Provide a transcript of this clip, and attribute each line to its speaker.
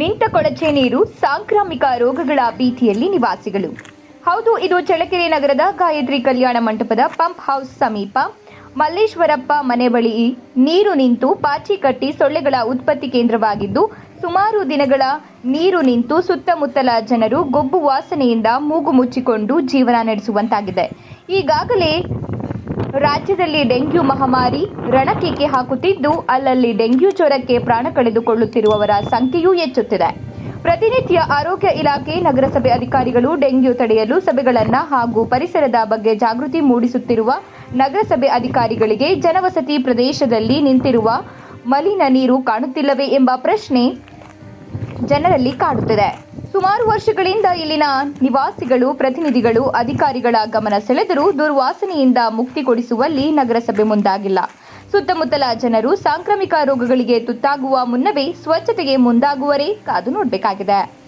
Speaker 1: ನಿಂತ ಕೊಳಚೆ ನೀರು, ಸಾಂಕ್ರಾಮಿಕ ರೋಗಗಳ ಭೀತಿಯಲ್ಲಿ ನಿವಾಸಿಗಳು. ಹೌದು, ಇದು ಚಳ್ಳಕೆರೆ ನಗರದ ಗಾಯತ್ರಿ ಕಲ್ಯಾಣ ಮಂಟಪದ ಪಂಪ್ ಹೌಸ್ ಸಮೀಪ. ಮಲ್ಲೇಶ್ವರಪ್ಪ ಮನೆ ಬಳಿ ನೀರು ನಿಂತು ಪಾಚಿ ಕಟ್ಟಿ ಸೊಳ್ಳೆಗಳ ಉತ್ಪತ್ತಿ ಕೇಂದ್ರವಾಗಿದ್ದು, ಸುಮಾರು ದಿನಗಳ ನೀರು ನಿಂತು ಸುತ್ತಮುತ್ತಲ ಜನರು ಗೊಬ್ಬು ವಾಸನೆಯಿಂದ ಮೂಗು ಮುಚ್ಚಿಕೊಂಡು ಜೀವನ ನಡೆಸುವಂತಾಗಿದೆ. ಈಗಾಗಲೇ ರಾಜ್ಯದಲ್ಲಿ ಡೆಂಗ್ಯೂ ಮಹಾಮಾರಿ ರಣಕೇಕೆ ಹಾಕುತ್ತಿದ್ದು, ಅಲ್ಲಲ್ಲಿ ಡೆಂಗ್ಯೂ ಜ್ವರಕ್ಕೆ ಪ್ರಾಣ ಕಳೆದುಕೊಳ್ಳುತ್ತಿರುವವರ ಸಂಖ್ಯೆಯೂ ಹೆಚ್ಚುತ್ತಿದೆ. ಪ್ರತಿನಿತ್ಯ ಆರೋಗ್ಯ ಇಲಾಖೆ, ನಗರಸಭೆ ಅಧಿಕಾರಿಗಳು ಡೆಂಗ್ಯೂ ತಡೆಯಲು ಸಭೆಗಳನ್ನು ಹಾಗೂ ಪರಿಸರದ ಬಗ್ಗೆ ಜಾಗೃತಿ ಮೂಡಿಸುತ್ತಿರುವ ನಗರಸಭೆ ಅಧಿಕಾರಿಗಳಿಗೆ ಜನವಸತಿ ಪ್ರದೇಶದಲ್ಲಿ ನಿಂತಿರುವ ಮಲಿನ ನೀರು ಕಾಣುತ್ತಿಲ್ಲವೇ ಎಂಬ ಪ್ರಶ್ನೆ ಜನರಲ್ಲಿ ಕಾಡುತ್ತಿದೆ. ಸುಮಾರು ವರ್ಷಗಳಿಂದ ಇಲ್ಲಿನ ನಿವಾಸಿಗಳು, ಪ್ರತಿನಿಧಿಗಳು, ಅಧಿಕಾರಿಗಳ ಗಮನ ಸೆಳೆದರೂ ದುರ್ವಾಸನೆಯಿಂದ ಮುಕ್ತಿ ಕೊಡಿಸುವಲ್ಲಿ ನಗರಸಭೆ ಮುಂದಾಗಿಲ್ಲ. ಸುತ್ತಮುತ್ತಲ ಜನರು ಸಾಂಕ್ರಾಮಿಕ ರೋಗಗಳಿಗೆ ತುತ್ತಾಗುವ ಮುನ್ನವೇ ಸ್ವಚ್ಛತೆಗೆ ಮುಂದಾಗುವರೇ ಕಾದು ನೋಡಬೇಕಾಗಿದೆ.